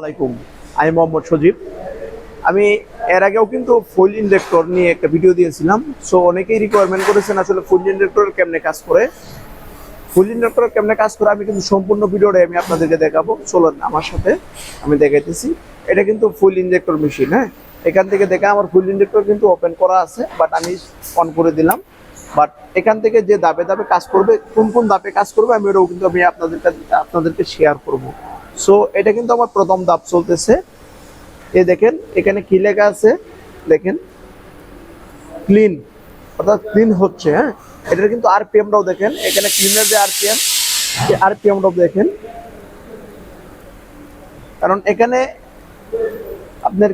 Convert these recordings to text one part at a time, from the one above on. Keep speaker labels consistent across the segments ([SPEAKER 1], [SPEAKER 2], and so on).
[SPEAKER 1] আলাইকুম। আমি মোহাম্মদ সজীব। আমি এর আগেও কিন্তু ফুল ইন্ডেক্টর নিয়ে একটা ভিডিও দিয়েছিলাম। সো অনেকেই রিকোয়ারমেন্ট করেছেন আসলে ফুল ইন্ডেক্টর কেমনে কাজ করে। ফুল ইন্ডাক্টর কেমনে কাজ করে, আমি কিন্তু সম্পূর্ণ ভিডিওটা আমি আপনাদেরকে দেখাবো। চলুন আমার সাথে আমি দেখাইতেছি। এটা কিন্তু ফুল ইনজেক্টর মেশিন হ্যাঁ? এখান থেকে দেখে আমার ফুল ইনজেক্টর কিন্তু ওপেন করা আছে বাট আমি অন করে দিলাম। বাট এখান থেকে যে দাবে দাবে কাজ করবে, কোন কোন দাপে কাজ করবে, আমি ওটাও কিন্তু আমি আপনাদেরকে আপনাদেরকে শেয়ার করব। সো এটা কিন্তু আমার প্রথম দাপ চলতেছে। এ দেখেন, এখানে কি লেখা আছে? দেখেন ক্লিন অর্থাৎ ক্লিন হচ্ছে হ্যাঁ? এটার কিন্তু আরপিএমটাও দেখেন, এখানে ক্লিনের যে আরপিএম সেই আরপিএমটাও দেখেন। কারণ এখানে আপনার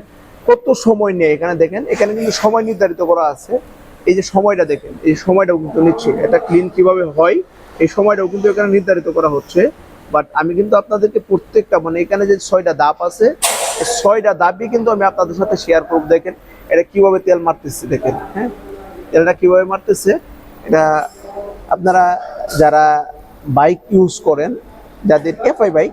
[SPEAKER 1] কত সময় নেই, এখানে দেখেন, এখানে কিন্তু সময় নির্ধারিত করা আছে। এই যে সময়টা দেখেন, এই সময়টাও কিন্তু নিচ্ছে, এটা ক্লিন কীভাবে হয়, এই সময়টাও কিন্তু এখানে নির্ধারিত করা হচ্ছে। বাট আমি কিন্তু আপনাদেরকে প্রত্যেকটা মানে এখানে যে ছয়টা দাপ আছে ছয়টা দাবই কিন্তু আমি আপনাদের সাথে শেয়ার করব। দেখেন, এটা কীভাবে তেল মারতেছে, দেখেন হ্যাঁ? তেলটা কীভাবে মারতেছে? এটা আপনারা যারা বাইক ইউজ করেন, যাদের এফআই বাইক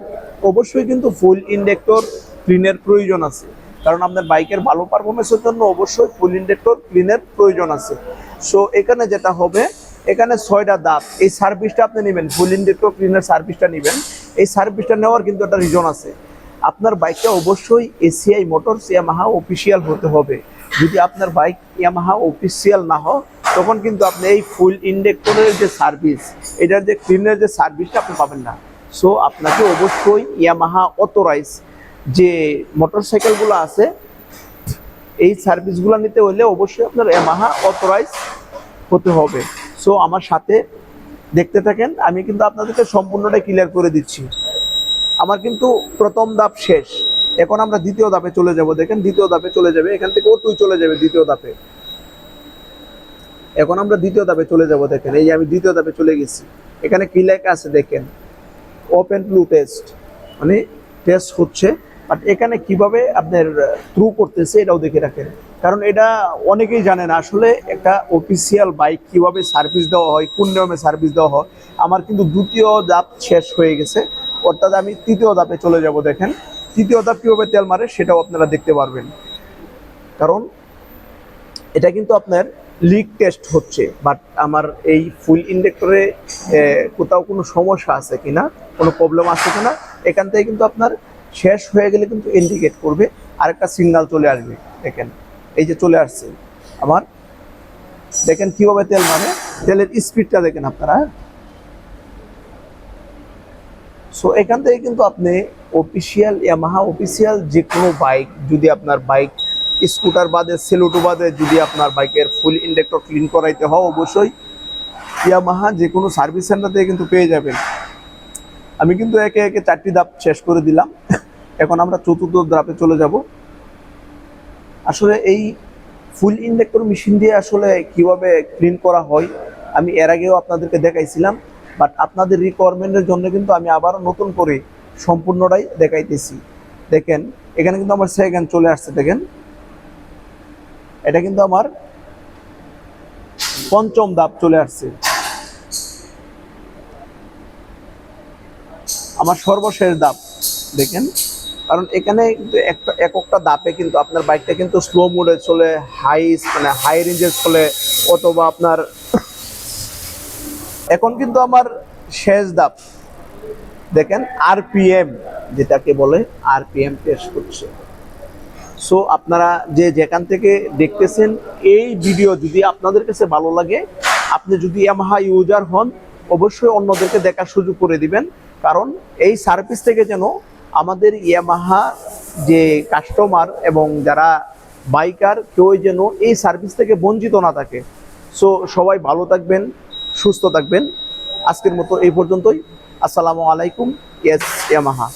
[SPEAKER 1] অবশ্যই কিন্তু ফুল ইন্ডেক্টর ক্লিনের প্রয়োজন আছে। কারণ আপনার বাইকের ভালো পারফরমেন্সের জন্য অবশ্যই ফুল ইন্ডেক্টর ক্লিনের প্রয়োজন আছে। সো এখানে যেটা হবে এখানে ছয়টা দাঁত। এই সার্ভিসটা আপনি নেবেন ফুল ইন্ডেক্টর ক্লিনের সার্ভিসটা নেবেন। এই সার্ভিসটা নেওয়ার কিন্তু একটা রিজন আছে। আপনার বাইকটা অবশ্যই এসিআই মোটরস ইয়ামাহা অফিসিয়াল হতে হবে। যদি আপনার বাইক ইয়ামাহা অফিসিয়াল না হয়, তখন কিন্তু আপনি এই ফুল ইন্ডেক্টরের যে সার্ভিস এটার যে ক্লিনের যে সার্ভিসটা আপনি পাবেন না। সো আপনাকে অবশ্যই ইয়ামাহা অথরাইজ যে মোটরসাইকেলগুলো আছে, এই সার্ভিসগুলো নিতে হলে অবশ্যই আপনার ইয়ামাহা অথরাইজ হতে হবে। সো আমার সাথে দেখতে থাকেন, আমি কিন্তু আপনাদেরকে সম্পূর্ণটা ক্লিয়ার করে দিচ্ছি। আমার কিন্তু প্রথম ধাপ শেষ। এখন আমরা দ্বিতীয় ধাপে চলে যাব, দেখেন দ্বিতীয় ধাপে চলে যাবে, এখান থেকে ও তুই চলে যাবে দ্বিতীয় ধাপে। এখন আমরা দ্বিতীয় ধাপে চলে যাব, দেখেন, এই যে আমি দ্বিতীয় ধাপে চলে গেছি। এখানে কি লেখা আছে, দেখেন ওপেন ব্লু টেস্ট মানে টেস্ট হচ্ছে বাট এখানে কীভাবে আপনার থ্রু করতেছে এটাও দেখে রাখেন। কারণ এটা অনেকেই জানেন, আসলে একটা অফিসিয়াল বাইক কীভাবে সার্ভিস দেওয়া হয়, কোন নিয়মে সার্ভিস দেওয়া হয়, আমার কিন্তু দ্বিতীয় ধাপ শেষ হয়ে গেছে। অর্থাৎ আমি তৃতীয় ধাপে চলে যাব, দেখেন। তৃতীয় ধাপ কীভাবে তেল মারে সেটাও আপনারা দেখতে পারবেন। কারণ এটা কিন্তু আপনার লিক টেস্ট হচ্ছে বাট আমার এই ফুল ইন্ডেক্টরে কোথাও কোনো সমস্যা আছে কিনা, কোনো প্রবলেম আছে কিনা, এখান থেকে কিন্তু আপনার শেষ হয়ে গেলে কিন্তু ইন্ডিকেট করবে, আরেকটা সিগনাল চলে আসবে, দেখেন। এই যে চলে আসছে। আমার দেখেন কীভাবে তেল মানে তেলের স্পিডটা দেখেন আপনারা সো এখান থেকে কিন্তু আপনি অফিসিয়াল ইয়ামাহা অফিসিয়াল যে কোনো বাইক যদি আপনার বাইক স্কুটার বাদে সেলুটো বাদে, যদি আপনার বাইকের ফুল ইন্ডেক্টর ক্লিন করাইতে হয়, অবশ্যই ইয়ামাহা যে কোনো সার্ভিস সেন্টার থেকে কিন্তু পেয়ে যাবেন। আমি কিন্তু একে একে চারটি ধাপ শেষ করে দিলাম। এখন আমরা চতুর্থ ধাপে চলে যাব। আসলে এই ফুল ইন্ডেক্টর মেশিন দিয়ে আসলে কীভাবে ক্লিন করা হয়, আমি এর আগেও আপনাদেরকে দেখাইছিলাম বাট আপনাদের রিকোয়ারমেন্টের জন্য কিন্তু আমি আবারও নতুন করে সম্পূর্ণটাই দেখাইতেছি। দেখেন, এখানে কিন্তু আমার সেকেন্ড চলে আসছে, দেখেন। এটা কিন্তু আমার পঞ্চম ধাপ চলে আসছে। আমার সর্বশেষ ধাপ, দেখেন। কারণ এখানে কিন্তু একটা এককটা দাপে কিন্তু আপনার বাইকটা কিন্তু স্লো মোডে চলে হাই মানে হাই রেঞ্জে চলে, অথবা আপনার এখন কিন্তু আমার শেষ দাপ। দেখেন আরপিএম যেটাকে বলে আরপিএম টেস্ট করছে। সো আপনারা যে যেখান থেকে দেখতেছেন এই ভিডিও যদি আপনাদের কাছে ভালো লাগে, আপনি যদি ইয়ামাহা ইউজার হন, অবশ্যই অন্যদেরকে দেখার সুযোগ করে দিবেন। কারণ এই সার্ভিস থেকে যেন আমাদের ইয়ামাহা যে কাস্টমার এবং যারা বাইকার কেউ যেন এই সার্ভিস থেকে বঞ্চিত না থাকে। সো সবাই ভালো থাকবেন, সুস্থ থাকবেন। আজকের মতো এই পর্যন্তই। আসসালামু আলাইকুম ইয়েস ইয়ামাহা।